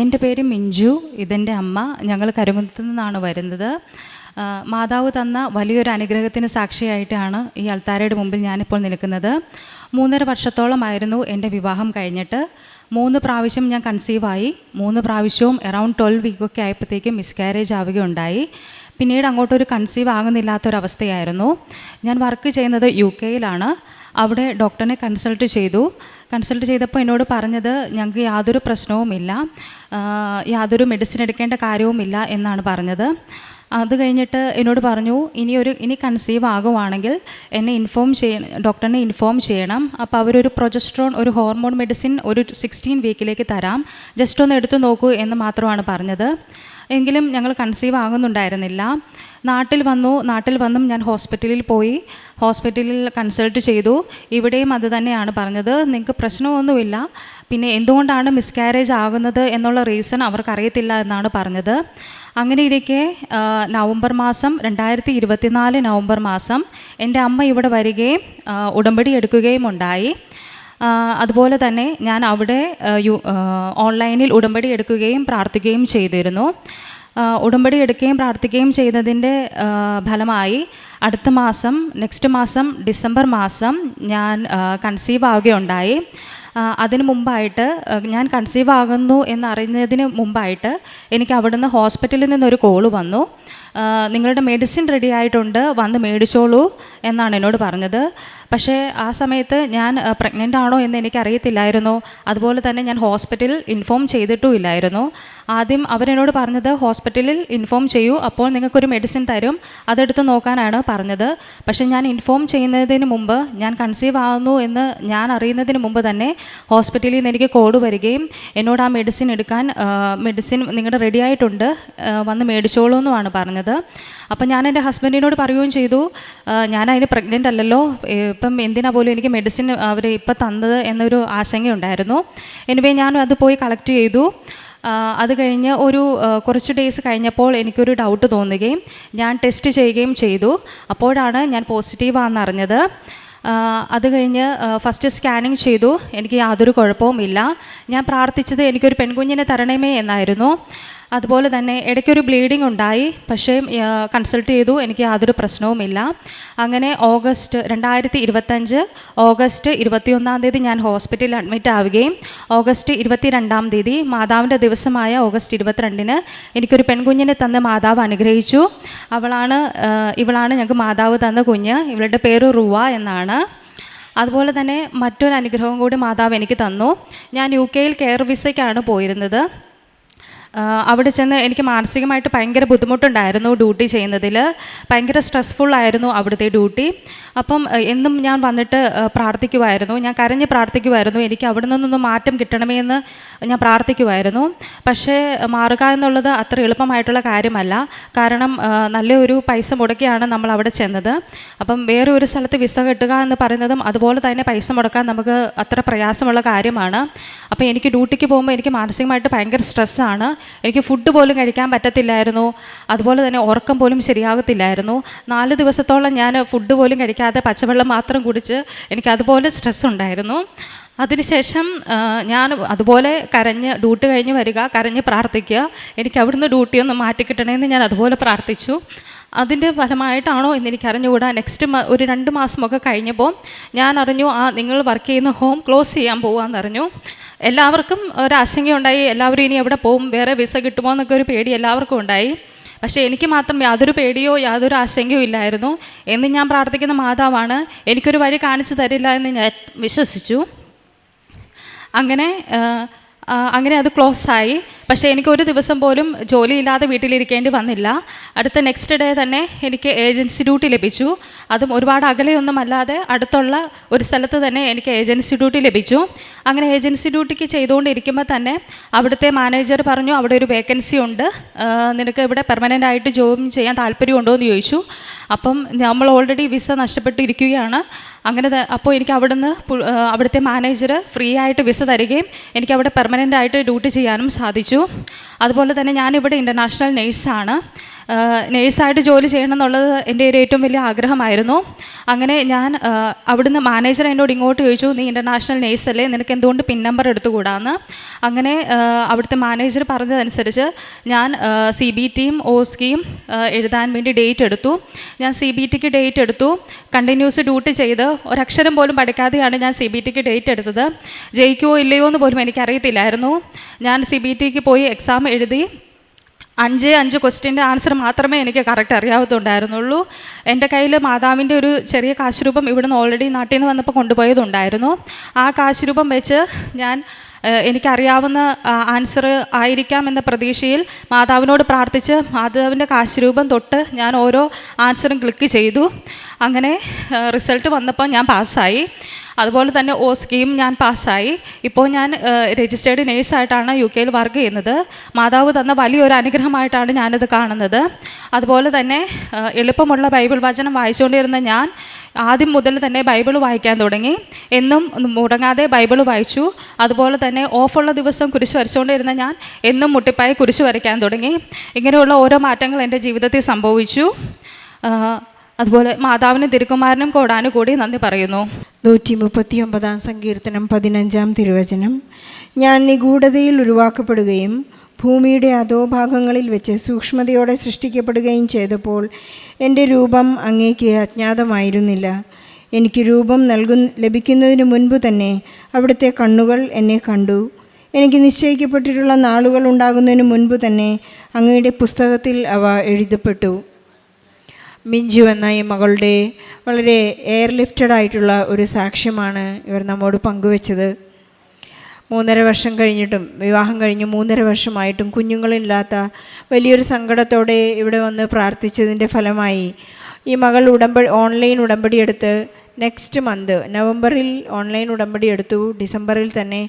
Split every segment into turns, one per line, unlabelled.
എന്റെ പേര് മിഞ്ചു. ഇതെന്റെ അമ്മ. ഞങ്ങൾ കരുകുന്നത്തു നിന്നാണ് വരുന്നത്. മാതാവ് തന്ന വലിയൊരു അനുഗ്രഹത്തിന് സാക്ഷിയായിട്ടാണ് ഈ അൾത്താരയുടെ മുമ്പിൽ ഞാനിപ്പോൾ നിൽക്കുന്നത്. മൂന്നര വർഷത്തോളമായിരുന്നു എന്റെ വിവാഹം കഴിഞ്ഞിട്ട്. മൂന്ന് പ്രാവശ്യം ഞാൻ കൺസീവായി മൂന്ന് പ്രാവശ്യവും അറൗണ്ട് ട്വൽവ് വീക്കൊക്കെ ആയപ്പോഴത്തേക്കും മിസ്കാരേജ് ആവുകയുണ്ടായി. പിന്നീട് അങ്ങോട്ടൊരു കൺസീവ് ആകുന്നില്ലാത്തൊരവസ്ഥയായിരുന്നു. ഞാൻ വർക്ക് ചെയ്യുന്നത് യു കെയിലാണ് അവിടെ ഡോക്ടറിനെ കൺസൾട്ട് ചെയ്തു. കൺസൾട്ട് ചെയ്തപ്പോൾ എന്നോട് പറഞ്ഞത് ഞങ്ങൾക്ക് യാതൊരു പ്രശ്നവുമില്ല. യാതൊരു മെഡിസിൻ എടുക്കേണ്ട കാര്യവുമില്ല എന്നാണ് പറഞ്ഞത്. അത് കഴിഞ്ഞിട്ട് എന്നോട് പറഞ്ഞു ഇനി ഒരു ഇനി കൺസീവ് ആകുവാണെങ്കിൽ എന്നെ ഇൻഫോം ചെയ്യ ഡോക്ടറിനെ ഇൻഫോം ചെയ്യണം. അപ്പോൾ അവരൊരു പ്രൊജസ്ട്രോൺ ഒരു ഹോർമോൺ മെഡിസിൻ ഒരു സിക്സ്റ്റീൻ വീക്കിലേക്ക് തരാം. ജസ്റ്റ് ഒന്ന് എടുത്തു നോക്കൂ എന്ന് മാത്രമാണ് പറഞ്ഞത്. എങ്കിലും ഞങ്ങൾ കൺസീവ് ആകുന്നുണ്ടായിരുന്നില്ല. നാട്ടിൽ വന്നു നാട്ടിൽ വന്നും ഞാൻ ഹോസ്പിറ്റലിൽ പോയി. ഹോസ്പിറ്റലിൽ കൺസൾട്ട് ചെയ്തു. ഇവിടെയും അത് തന്നെയാണ് പറഞ്ഞത്. നിങ്ങൾക്ക് പ്രശ്നമൊന്നുമില്ല. പിന്നെ എന്തുകൊണ്ടാണ് മിസ്കാരേജ് ആകുന്നത് എന്നുള്ള റീസൺ അവർക്കറിയത്തില്ല എന്നാണ് പറഞ്ഞത്. അങ്ങനെ ഇരിക്കെ നവംബർ മാസം രണ്ടായിരത്തി ഇരുപത്തിനാല് നവംബർ മാസം എന്റെ അമ്മ ഇവിടെ വരികയും ഉടമ്പടി എടുക്കുകയും ഉണ്ടായി. അതുപോലെ തന്നെ ഞാൻ അവിടെ ഓൺലൈനിൽ ഉടമ്പടി എടുക്കുകയും പ്രാർത്ഥിക്കുകയും ചെയ്തിരുന്നു. ഉടമ്പടി എടുക്കുകയും പ്രാർത്ഥിക്കുകയും ചെയ്തതിന്റെ ഫലമായി അടുത്ത മാസം നെക്സ്റ്റ് മാസം ഡിസംബർ മാസം ഞാൻ കൺസീവ് ആവുകയുണ്ടായി. അതിന് മുമ്പായിട്ട് ഞാൻ കൺസീവ് ആകുന്നു എന്നറിയുന്നതിന് മുമ്പായിട്ട് എനിക്ക് അവിടുന്ന് ഹോസ്പിറ്റലിൽ നിന്നൊരു കോൾ വന്നു. നിങ്ങളുടെ മെഡിസിൻ റെഡി ആയിട്ടുണ്ട് വന്ന് മേടിച്ചോളൂ എന്നാണ് എന്നോട് പറഞ്ഞത്. പക്ഷേ ആ സമയത്ത് ഞാൻ പ്രഗ്നന്റ് ആണോ എന്ന് എനിക്ക് എനിക്കറിയത്തില്ലായിരുന്നു. അതുപോലെ തന്നെ ഞാൻ ഹോസ്പിറ്റലിൽ ഇൻഫോം ചെയ്തിട്ടും ഇല്ലായിരുന്നു. ആദ്യം അവരെന്നോട് പറഞ്ഞത് ഹോസ്പിറ്റലിൽ ഇൻഫോം ചെയ്യൂ അപ്പോൾ നിങ്ങൾക്കൊരു മെഡിസിൻ തരും. അതെടുത്ത് നോക്കാനാണ് പറഞ്ഞത്. പക്ഷേ ഞാൻ ഇൻഫോം ചെയ്യുന്നതിന് മുമ്പ് ഞാൻ കൺസീവ് ആകുന്നു എന്ന് ഞാൻ അറിയുന്നതിന് മുമ്പ് തന്നെ ഹോസ്പിറ്റലിൽ നിന്ന് എനിക്ക് കോഡ് വരികയും എന്നോട് ആ മെഡിസിൻ എടുക്കാൻ മെഡിസിൻ നിങ്ങളുടെ റെഡി ആയിട്ടുണ്ട് വന്ന് മേടിച്ചോളൂ എന്നുമാണ് പറഞ്ഞത്. അപ്പം ഞാൻ എന്റെ ഹസ്ബൻഡിനോട് പറയുകയും ചെയ്തു ഞാൻ അതിന് പ്രഗ്നന്റ് അല്ലല്ലോ ഇപ്പം എന്തിനാ പോലും എനിക്ക് മെഡിസിൻ അവർ ഇപ്പം തന്നത് എന്നൊരു ആശങ്കയുണ്ടായിരുന്നു. എനിവേ ഞാൻ അത് പോയി കളക്ട് ചെയ്തു. അത് കഴിഞ്ഞ് ഒരു കുറച്ച് ഡേയ്സ് കഴിഞ്ഞപ്പോൾ എനിക്കൊരു ഡൗട്ട് തോന്നുകയും ഞാൻ ടെസ്റ്റ് ചെയ്യുകയും ചെയ്തു. അപ്പോഴാണ് ഞാൻ പോസിറ്റീവാണെന്ന് അറിഞ്ഞത്. അത് കഴിഞ്ഞ് ഫസ്റ്റ് സ്കാനിങ് ചെയ്തു. എനിക്ക് യാതൊരു കുഴപ്പവുമില്ല. ഞാൻ പ്രാർത്ഥിച്ചത് എനിക്കൊരു പെൺകുഞ്ഞിനെ തരണമേ എന്നായിരുന്നു. അതുപോലെ തന്നെ ഇടയ്ക്കൊരു ബ്ലീഡിംഗ് ഉണ്ടായി. പക്ഷേ കൺസൾട്ട് ചെയ്തു. എനിക്ക് യാതൊരു പ്രശ്നവുമില്ല. അങ്ങനെ ഓഗസ്റ്റ് രണ്ടായിരത്തി ഇരുപത്തഞ്ച് ഓഗസ്റ്റ് ഇരുപത്തിയൊന്നാം തീയതി ഞാൻ ഹോസ്പിറ്റലിൽ അഡ്മിറ്റ് ആവുകയും ഓഗസ്റ്റ് ഇരുപത്തിരണ്ടാം തീയതി മാതാവിന്റെ ദിവസമായ ഓഗസ്റ്റ് ഇരുപത്തിരണ്ടിന് എനിക്കൊരു പെൺകുഞ്ഞിനെ തന്ന് മാതാവ് അനുഗ്രഹിച്ചു. അവളാണ് ഇവളാണ് ഞങ്ങൾക്ക് മാതാവ് തന്ന കുഞ്ഞ്. ഇവളുടെ പേര് റുവ എന്നാണ്. അതുപോലെ തന്നെ മറ്റൊരു അനുഗ്രഹവും കൂടി മാതാവ് എനിക്ക് തന്നു. ഞാൻ യു കെയിൽ കെയർ വിസയ്ക്കാണ് പോയിരുന്നത്. അവിടെ ചെന്ന് എനിക്ക് മാനസികമായിട്ട് ഭയങ്കര ബുദ്ധിമുട്ടുണ്ടായിരുന്നു ഡ്യൂട്ടി ചെയ്യുന്നതിൽ. ഭയങ്കര സ്ട്രെസ്ഫുൾ ആയിരുന്നു അവിടുത്തെ ഡ്യൂട്ടി. അപ്പം എന്നും ഞാൻ വന്നിട്ട് പ്രാർത്ഥിക്കുമായിരുന്നു ഞാൻ കരഞ്ഞ് പ്രാർത്ഥിക്കുമായിരുന്നു എനിക്ക് അവിടെ നിന്നൊന്നും മാറ്റം കിട്ടണമേ എന്ന് ഞാൻ പ്രാർത്ഥിക്കുമായിരുന്നു പക്ഷേ മാറുക എന്നുള്ളത് അത്ര എളുപ്പമായിട്ടുള്ള കാര്യമല്ല. കാരണം നല്ലൊരു പൈസ മുടക്കിയാണ് നമ്മൾ അവിടെ ചെന്നത്. അപ്പം വേറെ ഒരു സ്ഥലത്ത് വിസ കിട്ടുക എന്ന് പറയുന്നതും അതുപോലെ തന്നെ പൈസ മുടക്കാൻ നമുക്ക് അത്ര പ്രയാസമുള്ള കാര്യമാണ്. അപ്പോൾ എനിക്ക് ഡ്യൂട്ടിക്ക് പോകുമ്പോൾ എനിക്ക് മാനസികമായിട്ട് ഭയങ്കര സ്ട്രെസ്സാണ് എനിക്ക് ഫുഡ് പോലും കഴിക്കാൻ പറ്റത്തില്ലായിരുന്നു. അതുപോലെ തന്നെ ഉറക്കം പോലും ശരിയാകത്തില്ലായിരുന്നു. നാല് ദിവസത്തോളം ഞാൻ ഫുഡ് പോലും കഴിക്കാതെ പച്ചവെള്ളം മാത്രം കുടിച്ച് എനിക്ക് അതുപോലെ സ്ട്രെസ് ഉണ്ടായിരുന്നു. അതിനുശേഷം ഞാൻ അതുപോലെ കരഞ്ഞ് ഡ്യൂട്ടി കഴിഞ്ഞ് വരിക കരഞ്ഞ് പ്രാർത്ഥിക്കുക. എനിക്ക് അവിടുന്ന് ഡ്യൂട്ടി ഒന്ന് മാറ്റിക്കിട്ടണമെന്ന് ഞാൻ അതുപോലെ പ്രാർത്ഥിച്ചു. അതിന്റെ ഫലമായിട്ടാണോ എന്ന് എനിക്ക് അറിഞ്ഞുകൂടാ നെക്സ്റ്റ് ഒരു രണ്ട് മാസമൊക്കെ കഴിഞ്ഞപ്പോൾ ഞാൻ അറിഞ്ഞു ആ നിങ്ങൾ വർക്ക് ചെയ്യുന്ന ഹോം ക്ലോസ് ചെയ്യാൻ പോകാമെന്ന് അറിഞ്ഞു. എല്ലാവർക്കും ഒരാശങ്കയുണ്ടായി എല്ലാവരും ഇനി എവിടെ പോകും? വേറെ വിസ കിട്ടുമോ എന്നൊക്കെ ഒരു പേടി എല്ലാവർക്കും ഉണ്ടായി. പക്ഷേ എനിക്ക് മാത്രം യാതൊരു പേടിയോ യാതൊരു ആശങ്കയോ ഇല്ലായിരുന്നു. എന്ന് ഞാൻ പ്രാർത്ഥിക്കുന്ന മാതാവാണ് എനിക്കൊരു വഴി കാണിച്ചു തരില്ല എന്ന് ഞാൻ വിശ്വസിച്ചു. അങ്ങനെ അങ്ങനെ അത് ക്ലോസ് ആയി. പക്ഷേ എനിക്ക് ഒരു ദിവസം പോലും ജോലിയില്ലാതെ വീട്ടിലിരിക്കേണ്ടി വന്നില്ല. അടുത്ത നെക്സ്റ്റ് ഡേ തന്നെ എനിക്ക് ഏജൻസി ഡ്യൂട്ടി ലഭിച്ചു. അതും ഒരുപാട് അകലെയൊന്നും അല്ലാതെ അടുത്തുള്ള ഒരു സ്ഥലത്ത് തന്നെ എനിക്ക് ഏജൻസി ഡ്യൂട്ടി ലഭിച്ചു. അങ്ങനെ ഏജൻസി ഡ്യൂട്ടിക്ക് ചെയ്തുകൊണ്ടിരിക്കുമ്പോൾ തന്നെ അവിടുത്തെ മാനേജർ പറഞ്ഞു അവിടെ ഒരു വേക്കൻസി ഉണ്ട്. നിനക്ക് ഇവിടെ പെർമനന്റ് ആയിട്ട് ജോബ് ചെയ്യാൻ താല്പര്യമുണ്ടോ എന്ന് ചോദിച്ചു. അപ്പം നമ്മൾ ഓൾറെഡി വിസ നഷ്ടപ്പെട്ടിരിക്കുകയാണ്. അങ്ങനെ അപ്പോൾ എനിക്ക് അവിടുന്ന് അവിടുത്തെ മാനേജർ ഫ്രീ ആയിട്ട് വിസ തരികയും എനിക്ക് അവിടെ പെർമനന്റ് ആയിട്ട് ഡ്യൂട്ടി ചെയ്യാനും സാധിച്ചു. അതുപോലെ തന്നെ ഞാനിവിടെ ഇന്റർനാഷണൽ നേഴ്സാണ് നേഴ്സായിട്ട് ജോലി ചെയ്യണം എന്നുള്ളത് എന്റെ ഒരു ഏറ്റവും വലിയ ആഗ്രഹമായിരുന്നു. അങ്ങനെ ഞാൻ അവിടുന്ന് മാനേജർ എന്നോട് ഇങ്ങോട്ട് ചോദിച്ചു നീ ഇന്റർനാഷണൽ നേഴ്സല്ലേ നിനക്ക് എന്തുകൊണ്ട് പിൻ നമ്പർ എടുത്തുകൂടാന്ന്? അങ്ങനെ അവിടുത്തെ മാനേജർ പറഞ്ഞതനുസരിച്ച് ഞാൻ സി ബി ടിയും ഓസ്കിയും എഴുതാൻ വേണ്ടി ഡേറ്റ് എടുത്തു. ഞാൻ സി ബി ടിക്ക് ഡേറ്റ് എടുത്തു. കണ്ടിന്യൂസ് ഡ്യൂട്ടി ചെയ്ത് ഒരക്ഷരം പോലും പഠിക്കാതെയാണ് ഞാൻ സി ബി ടിക്ക് ഡേറ്റ് എടുത്തത്. ജയിക്കുമോ ഇല്ലയോ എന്ന് പോലും എനിക്കറിയത്തില്ലായിരുന്നു. ഞാൻ സി ബി ടിക്ക് പോയി എക്സാം എഴുതി. അഞ്ച് അഞ്ച് ക്വസ്റ്റ്യന്റെ ആൻസർ മാത്രമേ എനിക്ക് കറക്റ്റ് അറിയാവുന്നുണ്ടായിരുന്നുള്ളൂ എന്റെ കയ്യിൽ മാതാവിന്റെ ഒരു ചെറിയ കാശുരൂപം ഇവിടുന്ന് ഓൾറെഡി നാട്ടിൽ നിന്ന് വന്നപ്പോൾ കൊണ്ടുപോയതുണ്ടായിരുന്നു. ആ കാശുരൂപം വെച്ച് ഞാൻ എനിക്കറിയാവുന്ന ആൻസർ ആയിരിക്കാം എന്ന പ്രതീക്ഷയിൽ മാതാവിനോട് പ്രാർത്ഥിച്ച് മാതാവിന്റെ കാശ്രൂപം തൊട്ട് ഞാൻ ഓരോ ആൻസറും ക്ലിക്ക് ചെയ്തു. അങ്ങനെ റിസൾട്ട് വന്നപ്പോൾ ഞാൻ പാസ്സായി. അതുപോലെ തന്നെ ഓ സ്കീം ഞാൻ പാസ്സായി. ഇപ്പോൾ ഞാൻ രജിസ്റ്റേർഡ് നേഴ്സായിട്ടാണ് യു കെയിൽ വർക്ക് ചെയ്യുന്നത്. മാതാവ് തന്ന വലിയൊരു അനുഗ്രഹമായിട്ടാണ് ഞാനിത് കാണുന്നത്. അതുപോലെ തന്നെ എളുപ്പമുള്ള ബൈബിൾ വചനം വായിച്ചുകൊണ്ടിരുന്ന ഞാൻ ആദ്യം മുതൽ തന്നെ ബൈബിൾ വായിക്കാൻ തുടങ്ങി. എന്നും മുടങ്ങാതെ ബൈബിൾ വായിച്ചു. അതുപോലെ തന്നെ ഓഫുള്ള ദിവസം കുരിശ് വരച്ചുകൊണ്ടിരുന്ന ഞാൻ എന്നും മുട്ടിപ്പായി കുരിശ് വരയ്ക്കാൻ തുടങ്ങി. ഇങ്ങനെയുള്ള ഓരോ മാറ്റങ്ങൾ എന്റെ ജീവിതത്തിൽ സംഭവിച്ചു. അതുപോലെ മാതാവിനും തിരുക്കുമാരനും കോടാനും കൂടി നന്ദി പറയുന്നു.
നൂറ്റി മുപ്പത്തി ഒമ്പതാം സങ്കീർത്തനം പതിനഞ്ചാം തിരുവചനം. ഞാൻ നിഗൂഢതയിൽ ഉരുവാക്കപ്പെടുകയും ഭൂമിയുടെ അധോഭാഗങ്ങളിൽ വെച്ച് സൂക്ഷ്മതയോടെ സൃഷ്ടിക്കപ്പെടുകയും ചെയ്തപ്പോൾ എന്റെ രൂപം അങ്ങേക്ക് അജ്ഞാതമായിരുന്നില്ല. എനിക്ക് രൂപം നൽകു ലഭിക്കുന്നതിന് മുൻപ് തന്നെ അവിടുത്തെ കണ്ണുകൾ എന്നെ കണ്ടു. എനിക്ക് നിശ്ചയിക്കപ്പെട്ടിട്ടുള്ള നാളുകൾ ഉണ്ടാകുന്നതിന് മുൻപ് തന്നെ അങ്ങയുടെ പുസ്തകത്തിൽ അവ എഴുതപ്പെട്ടു. മിഞ്ചു എന്ന ഈ മകളുടെ വളരെ എയർ ലിഫ്റ്റഡ് ആയിട്ടുള്ള ഒരു സാക്ഷ്യമാണ് ഇവർ നമ്മോട് പങ്കുവെച്ചത്. മൂന്നര വർഷം കഴിഞ്ഞിട്ടും വിവാഹം കഴിഞ്ഞ് മൂന്നര വർഷമായിട്ടും കുഞ്ഞുങ്ങളില്ലാത്ത വലിയൊരു സങ്കടത്തോടെ ഇവിടെ വന്ന് പ്രാർത്ഥിച്ചതിന്റെ ഫലമായി ഈ മകൾ ഉടമ്പടി ഓൺലൈൻ ഉടമ്പടി എടുത്ത് നെക്സ്റ്റ് മന്ത് നവംബറിൽ ഓൺലൈൻ ഉടമ്പടി എടുത്തു. ഡിസംബറിൽ തന്നെ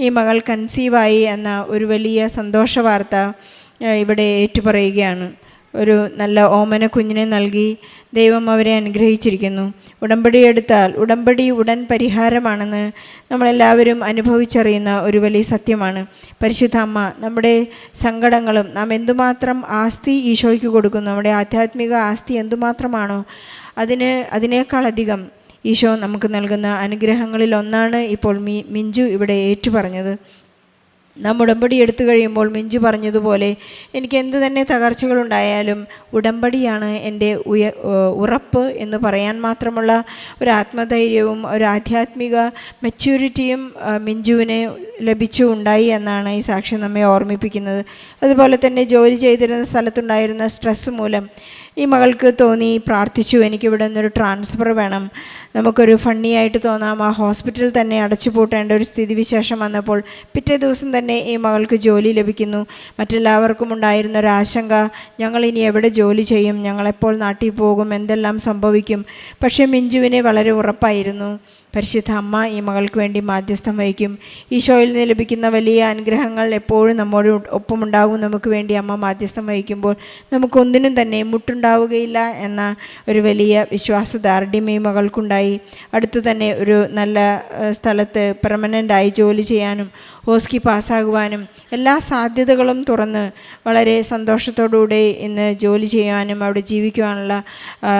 ഈ മകൾ കൺസീവായി എന്ന ഒരു വലിയ സന്തോഷ വാർത്ത ഇവിടെ ഏറ്റുപറയുകയാണ്. ഒരു നല്ല ഓമന കുഞ്ഞിനെ നൽകി ദൈവം അവരെ അനുഗ്രഹിച്ചിരിക്കുന്നു. ഉടമ്പടി എടുത്താൽ ഉടമ്പടി ഉടൻ പരിഹാരമാണെന്ന് നമ്മളെല്ലാവരും അനുഭവിച്ചറിയുന്ന ഒരു വലിയ സത്യമാണ്. പരിശുദ്ധ അമ്മ നമ്മുടെ സങ്കടങ്ങളും നാം എന്തുമാത്രം ആസ്തി ഈശോയ്ക്ക് കൊടുക്കുന്നു? നമ്മുടെ ആധ്യാത്മിക ആസ്തി എന്തുമാത്രമാണോ അതിന് അതിനേക്കാളധികം ഈശോ നമുക്ക് നൽകുന്ന അനുഗ്രഹങ്ങളിൽ ഒന്നാണ് ഇപ്പോൾ മി മിഞ്ചു ഇവിടെ ഏറ്റുപറഞ്ഞത്. നാം ഉടമ്പടി എടുത്തു കഴിയുമ്പോൾ മിഞ്ചു പറഞ്ഞതുപോലെ എനിക്ക് എന്ത് തന്നെ തകർച്ചകളുണ്ടായാലും ഉടമ്പടിയാണ് എന്റെ ഉയ ഉറപ്പ് എന്ന് പറയാൻ മാത്രമുള്ള ഒരു ആത്മധൈര്യവും ഒരു ആധ്യാത്മിക മെച്യൂരിറ്റിയും മിഞ്ചുവിനെ ലഭിച്ചു ഉണ്ടായി എന്നാണ് ഈ സാക്ഷി നമ്മെ ഓർമ്മിപ്പിക്കുന്നത്. അതുപോലെ തന്നെ ജോലി ചെയ്തിരുന്ന സ്ഥലത്തുണ്ടായിരുന്ന സ്ട്രെസ് മൂലം ഈ മകൾക്ക് തോന്നി പ്രാർത്ഥിച്ചു എനിക്കിവിടെ നിന്നൊരു ട്രാൻസ്ഫർ വേണം. നമുക്കൊരു ഫണ്ണി ആയിട്ട് തോന്നാം. ആ ഹോസ്പിറ്റൽ തന്നെ അടച്ചു പൂട്ടേണ്ട ഒരു സ്ഥിതിവിശേഷം വന്നപ്പോൾ പിറ്റേ ദിവസം തന്നെ ഈ മകൾക്ക് ജോലി ലഭിക്കുന്നു. മറ്റെല്ലാവർക്കും ഉണ്ടായിരുന്ന ഒരു ആശങ്ക ഞങ്ങൾ ഇനി എവിടെ ജോലി ചെയ്യും? ഞങ്ങളെപ്പോൾ നാട്ടിൽ പോകും? എന്തെല്ലാം സംഭവിക്കും? പക്ഷേ മിഞ്ജുവിനെ വളരെ ഉറപ്പായിരുന്നു. പരിശുദ്ധ അമ്മ ഈ മകൾക്ക് വേണ്ടി മാധ്യസ്ഥം വഹിക്കും. ഈശോയിൽ നിന്ന് ലഭിക്കുന്ന വലിയ അനുഗ്രഹങ്ങൾ എപ്പോഴും നമ്മോട് ഒപ്പമുണ്ടാകും നമുക്ക് വേണ്ടി അമ്മ മാധ്യസ്ഥം വഹിക്കുമ്പോൾ നമുക്കൊന്നിനും തന്നെ മുട്ടുണ്ടാവുകയില്ല എന്ന ഒരു വലിയ വിശ്വാസദാർഢ്യം ഈ മകൾക്കുണ്ടായി. അടുത്തു തന്നെ ഒരു നല്ല സ്ഥലത്ത് പെർമനന്റായി ജോലി ചെയ്യാനും ഹോസ്കി പാസ്സാകുവാനും എല്ലാ സാധ്യതകളും തുറന്ന് വളരെ സന്തോഷത്തോടുകൂടി ഇന്ന് ജോലി ചെയ്യാനും അവിടെ ജീവിക്കുവാനുള്ള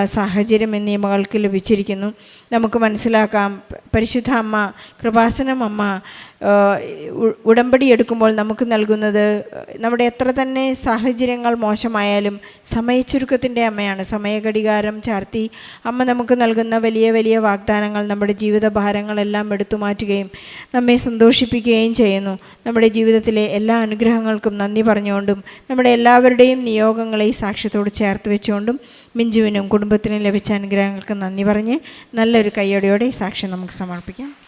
സാഹചര്യം എന്നീ മകൾക്ക് ലഭിച്ചിരിക്കുന്നു. നമുക്ക് മനസ്സിലാക്കാം പ- പരിശുദ്ധ അമ്മ കൃപാസനം അമ്മ ആ, ഉ- ഉടമ്പടി എടുക്കുമ്പോൾ നമുക്ക് നൽകുന്നത് നമ്മുടെ എത്ര തന്നെ സാഹചര്യങ്ങൾ മോശമായാലും സമയച്ചുരുക്കത്തിന്റെ അമ്മയാണ്. സമയഘടികാരം ചാർത്തി അമ്മ നമുക്ക് നൽകുന്ന വലിയ വലിയ വാഗ്ദാനങ്ങൾ നമ്മുടെ ജീവിത ഭാരങ്ങളെല്ലാം എടുത്തു മാറ്റുകയും നമ്മെ സന്തോഷിപ്പിക്കുകയും ചെയ്യുന്നു. നമ്മുടെ ജീവിതത്തിലെ എല്ലാ അനുഗ്രഹങ്ങൾക്കും നന്ദി പറഞ്ഞുകൊണ്ടും നമ്മുടെ എല്ലാവരുടെയും നിയോഗങ്ങളെ സാക്ഷ്യത്തോട് ചേർത്ത് വെച്ചുകൊണ്ടും മിഞ്ചുവിനും കുടുംബത്തിനും ലഭിച്ച അനുഗ്രഹങ്ങൾക്ക് നന്ദി പറഞ്ഞ് നല്ലൊരു കയ്യടിയോടെ സാക്ഷ്യം നമുക്ക് സമർപ്പിക്കാം.